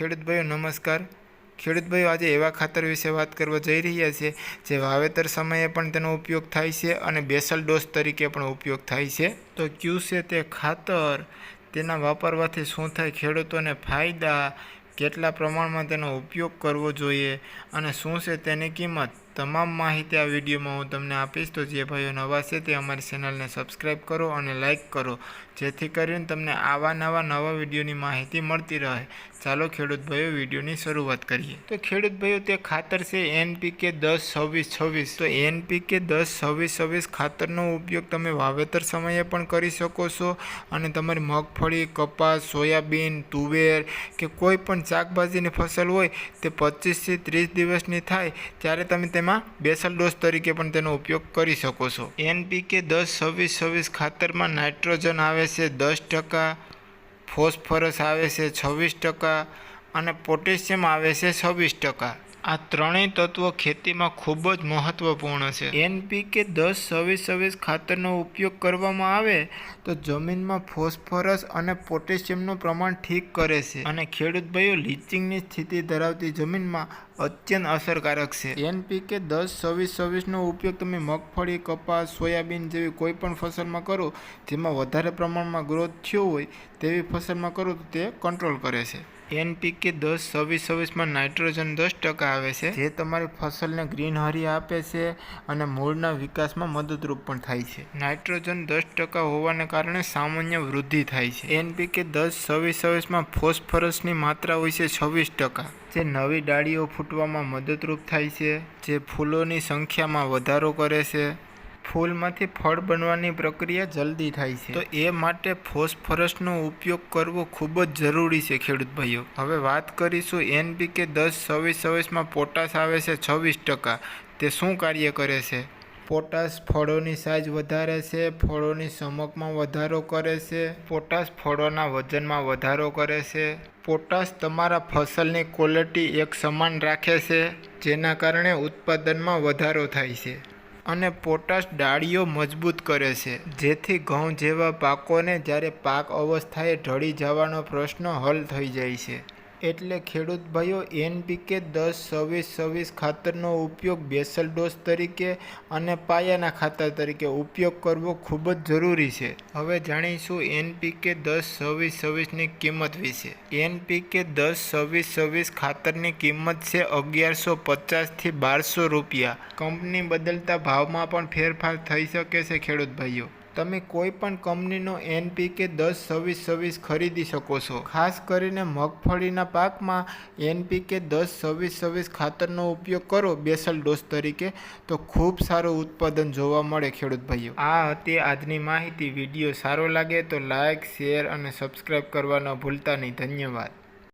ખેડૂત ભાઈઓ, નમસ્કાર. ખેડૂત ભાઈઓ, આજે એવા ખાતર વિશે વાત કરવા જઈ રહ્યા છે, જે વાવેતર સમયે પણ તેનો ઉપયોગ થાય છે અને બેસલ ડોઝ તરીકે પણ ઉપયોગ થાય છે. તો ક્યુ છે તે ખાતર? તેના વાપરવાથી શું થાય? ખેડૂતોને ફાયદા? કેટલા પ્રમાણમાં તેનો ઉપયોગ કરવો જોઈએ? અને શું છે તેની કિંમત? તમામ માહિતી આ વિડીયોમાં હું તમને આપીશ. તો જે ભાઈઓ નવા છે તે અમારી ચેનલને સબસ્ક્રાઈબ કરો અને લાઇક કરો. જેથી કરીને તમને આવા નવા નવા વિડીયોની માહિતી મળતી રહે. ચાલો ખેડૂત વિડીયોની શરૂઆત કરીએ. તો ખેડૂત ભાઈઓ, તે ખાતર છે એનપીકે દસ, છવ્વીસ છવ્વીસ. તો એનપીકે દસ, છવ્વીસ છવ્વીસ ખાતરનો ઉપયોગ તમે વાવેતર સમયે પણ કરી શકો છો અને તમારી મગફળી, કપાસ, સોયાબીન, તુવેર કે કોઈ પણ શાકભાજીની ફસલ હોય તે પચીસથી ત્રીસ દિવસની થાય ત્યારે તમે તેમાં બેસલ ડોઝ તરીકે પણ તેનો ઉપયોગ કરી શકો છો. એનપીકે દસ, છવ્વીસ છવ્વીસ ખાતરમાં નાઇટ્રોજન આવે છે દસ ટકા ફોસ્ફરસ આવે છે છવ્વીસ ટકા અને પોટેશિયમ આવે છે છવ્વીસ ટકા આ ત્રણેય તત્વો ખેતીમાં ખૂબ જ મહત્વપૂર્ણ છે. એનપીકે દસ છવ્વીસ છવ્વીસ ખાતરનો ઉપયોગ કરવામાં આવે તો જમીનમાં ફોસ્ફરસ અને પોટેશિયમનું પ્રમાણ ઠીક કરે છે અને ખેડૂત ભાઈઓ લીચિંગની સ્થિતિ ધરાવતી જમીનમાં અત્યંત અસરકારક છે. એનપીકે દસ છવ્વીસ છવ્વીસનો ઉપયોગ તમે મગફળી, કપાસ, સોયાબીન જેવી કોઈ પણ ફસલમાં કરો જેમાં વધારે પ્રમાણમાં ગ્રોથ થયો હોય તેવી ફસલમાં કરો તો તે કંટ્રોલ કરે છે. એનપીકે દસ છવ્વીસ છવ્વીસમાં નાઇટ્રોજન દસ ટકા આવે છે. જે તમારી ફસલને ગ્રીનહરી આપે છે અને મૂળના વિકાસમાં મદદરૂપ પણ થાય છે. નાઇટ્રોજન દસ ટકા હોવાને કારણે સામાન્ય વૃદ્ધિ થાય છે. એનપીકે દસ છવ્વીસ છવ્વીસમાં ફોસ્ફરસની માત્રા હોય છે છવ્વીસ ટકા. જે નવી ડાળીઓ ફૂટવામાં મદદરૂપ થાય છે. જે ફૂલોની સંખ્યામાં વધારો કરે છે. ફૂલમાંથી ફળ બનવાની પ્રક્રિયા જલ્દી થાય છે. તો એ માટે ફોસ્ફરસનો ઉપયોગ કરવો ખૂબ જ જરૂરી છે ખેડૂત ભાઈઓ. હવે વાત કરીશું એનપીકે દસ છવ્વીસ છવ્વીસમાં પોટાશ આવે છે છવ્વીસ ટકા. તે શું કાર્ય કરે છે? પોટાશ ફળોની સાઇઝ વધારે છે ફળોની ચમકમાં વધારો કરે છે. પોટાશ ફળોના વજનમાં વધારો કરે છે. પોટાશ તમારા ફસલની ક્વોલિટી એક સમાન રાખે છે જેના કારણે ઉત્પાદનમાં વધારો થાય છે. અને પોટાશ ડાળીઓ મજબૂત કરે છે, જેથી ઘઉં જેવા પાકોને જ્યારે પાક અવસ્થાએ ઢળી જવાનો પ્રશ્ન હલ થઈ જાય છે. એટલે ખેડૂત ભાઈઓ, એનપીકે દસ છવ્વીસ છવ્વીસ ખાતરનો ઉપયોગ બેસલ ડોઝ તરીકે અને પાયાના ખાતર તરીકે ઉપયોગ કરવો ખૂબ જ જરૂરી છે. હવે જાણીશું એનપીકે દસ છવ્વીસ છવ્વીસની કિંમત વિશે. એનપીકે દસ છવ્વીસ છવ્વીસ ખાતરની કિંમત છે અગિયારસો પચાસથી બારસો રૂપિયા. કંપની બદલતા ભાવમાં પણ ફેરફાર થઈ શકે છે ખેડૂત ભાઈઓ. તમે કોઈ પણ કંપનીનો એનપીકે દસ, છવ્વીસ છવ્વીસ ખરીદી શકો છો. ખાસ કરીને મગફળીના પાકમાં એનપીકે દસ, છવ્વીસ છવ્વીસ ખાતરનો ઉપયોગ કરો બેસલ ડોઝ તરીકે, તો ખૂબ સારું ઉત્પાદન જોવા મળે ખેડૂત ભાઈઓ. આ હતી આજની માહિતી. વીડિયો સારો લાગે તો લાઇક શેર અને સબસ્ક્રાઈબ કરવાનો ભૂલતા નહીં. ધન્યવાદ.